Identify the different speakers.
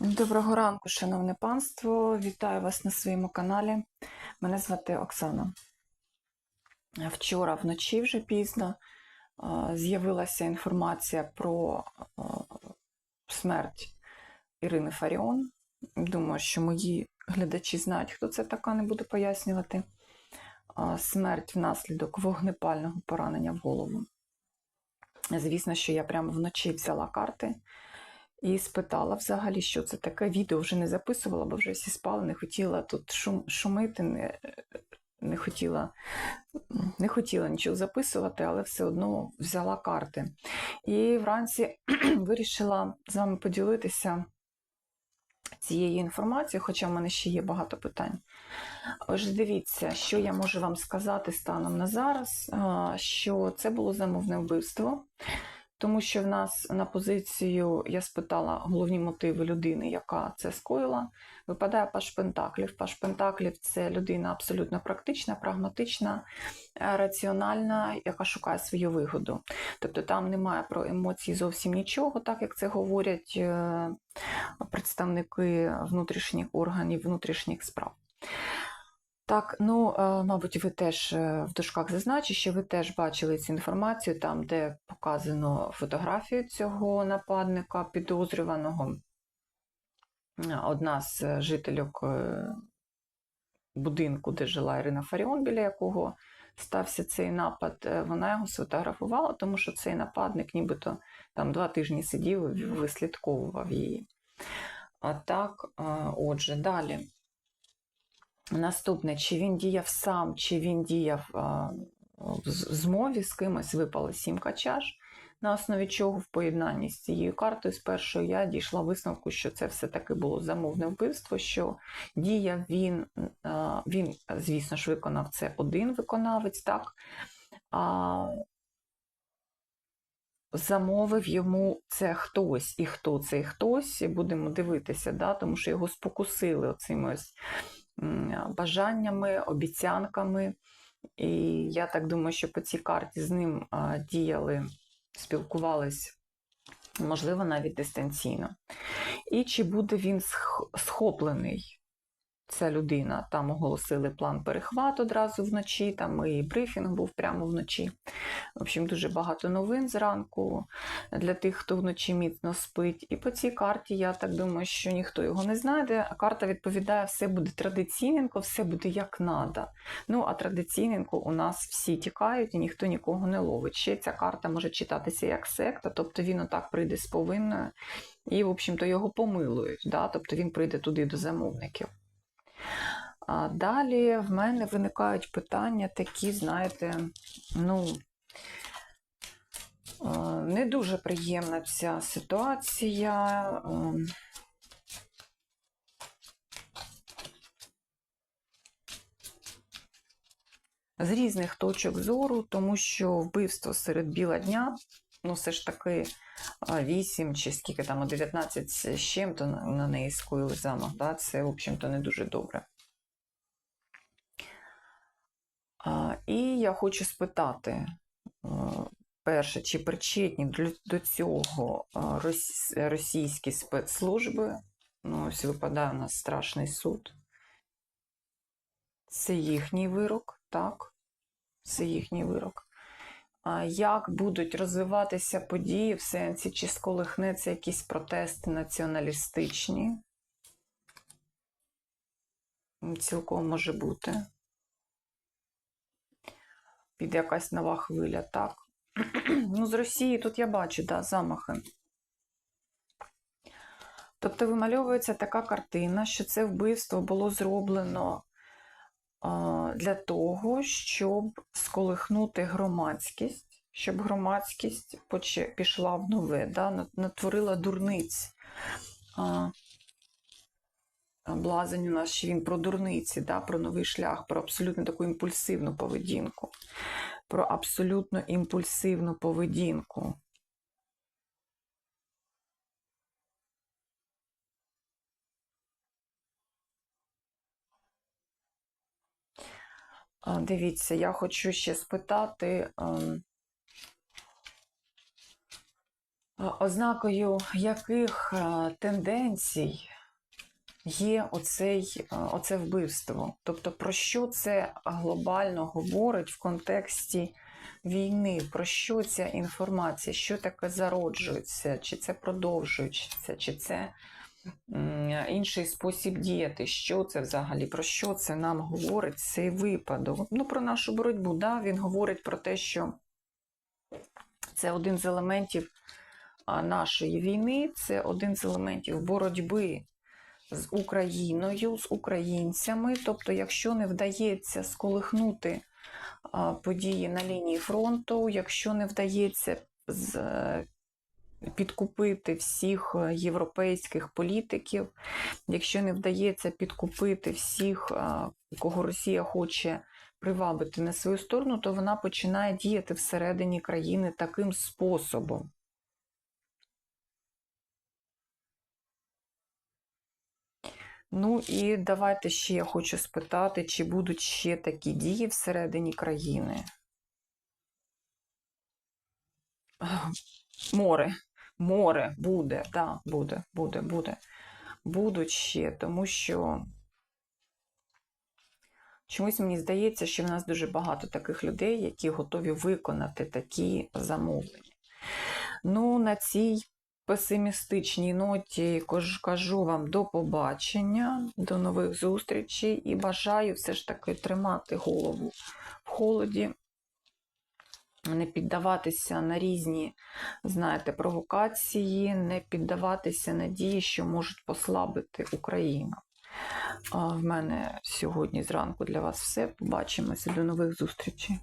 Speaker 1: Доброго ранку, шановне панство. Вітаю вас на своєму каналі. Мене звати Оксана. Вчора вночі вже пізно з'явилася інформація про смерть Ірини Фаріон. Думаю, що мої глядачі знають, хто це така, не буду пояснювати. Смерть внаслідок вогнепального поранення в голову. Звісно, що я прямо вночі взяла карти і спитала взагалі, що це таке. Відео вже не записувала, бо вже всі спали, не хотіла тут шум, шумити, не, не, хотіла, не хотіла нічого записувати, але все одно взяла карти. І вранці вирішила з вами поділитися цією інформацією, хоча в мене ще є багато питань. Отже, дивіться, що я можу вам сказати станом на зараз, що це було замовне вбивство. Тому що в нас на позицію я спитала головні мотиви людини, яка це скоїла. Випадає Паш Пентаклів. Паш Пентаклів це людина абсолютно практична, прагматична, е, раціональна, яка шукає свою вигоду. Тобто там немає про емоції зовсім нічого, так як це говорять е, представники внутрішніх органів, внутрішніх справ. Так, ну, е, мабуть, ви теж е, в дужках зазначу, що ви теж бачили цю інформацію, там, де показано фотографію цього нападника, підозрюваного. Одна з е, жительок будинку, де жила Ірина Фаріон, біля якого стався цей напад, вона його сфотографувала, тому що цей нападник нібито там два тижні сидів і вислідковував її. А так, отже, далі. Наступне, чи він діяв сам, чи він діяв а, в змові з кимось, випала сімка чаш, на основі чого в поєднанні з цією картою спершу я дійшла висновку, що це все-таки було замовне вбивство, що діяв він, а, він, звісно ж, виконав це один виконавець, так, а замовив йому це хтось, і хто цей хтось, будемо дивитися, да, тому що його спокусили оцими ось бажаннями, обіцянками. І я так думаю, що по цій карті з ним діяли, спілкувались, можливо, навіть дистанційно. І чи буде він схоплений? Ця людина там оголосили план перехват одразу вночі, там і брифінг був прямо вночі. В общем, дуже багато новин зранку для тих, хто вночі міцно спить. І по цій карті я так думаю, що ніхто його не знайде. А карта відповідає, все буде традиційненько, все буде як надо. Ну, а традиційненько у нас всі тікають і ніхто нікого не ловить. Ще ця карта може читатися як секта, тобто він отак прийде з повинною і, в общем-то, його помилують. Да? Тобто він прийде туди до замовників. А далі в мене виникають питання такі, знаєте, ну, е, не дуже приємна ця ситуація. Ем, З різних точок зору, тому що вбивство серед біла дня, ну все ж таки 8 чи скільки там, 19 з чим-то на неї скоїли замах. Да? Це, в общем-то, не дуже добре. А, І я хочу спитати, е, перше, чи причетні до- цього російські спецслужби? Ну, ось випадає у нас страшний суд. Це їхній вирок, так? Це їхній вирок. А як будуть розвиватися події в сенсі, чи сколихнеться якісь протести націоналістичні? Цілком може бути. Піде якась нова хвиля, так. Ну, з Росії тут я бачу, да, замахи. Тобто вимальовується така картина, що це вбивство було зроблено для того, щоб сколихнути громадськість, щоб громадськість пішла в нове, да, натворила дурниць. Блазень у нас ще він про дурниці, да, про новий шлях, про абсолютно таку імпульсивну поведінку, про абсолютно імпульсивну поведінку. Дивіться, я хочу ще спитати, ем, Ознакою яких е, тенденцій є оцей, е, оце вбивство? Тобто, про що це глобально говорить в контексті війни? Про що ця інформація? Що таке зароджується? Чи це продовжується? Чи це інший спосіб діяти? Що це взагалі? Про що це нам говорить цей випадок? Ну, про нашу боротьбу. Да? Він говорить про те, що це один з елементів нашої війни, це один з елементів боротьби з Україною, з українцями. Тобто, якщо не вдається сколихнути події на лінії фронту, якщо не вдається з, е, підкупити всіх е, європейських політиків, якщо не вдається підкупити всіх, кого Росія хоче привабити на свою сторону, то вона починає діяти всередині країни таким способом. Ну і давайте ще я хочу спитати, чи будуть ще такі дії всередині країни. Море, море буде, так, буде, буде, буде. Будуть ще, тому що чомусь мені здається, що в нас дуже багато таких людей, які готові виконати такі замовлення. Ну, на цій песимістичній ноті кажу вам до побачення, до нових зустрічей і бажаю все ж таки тримати голову в холоді, не піддаватися на різні, знаєте, провокації, не піддаватися надії, що можуть послабити Україну. В мене сьогодні зранку для вас все. Побачимося. До нових зустрічей.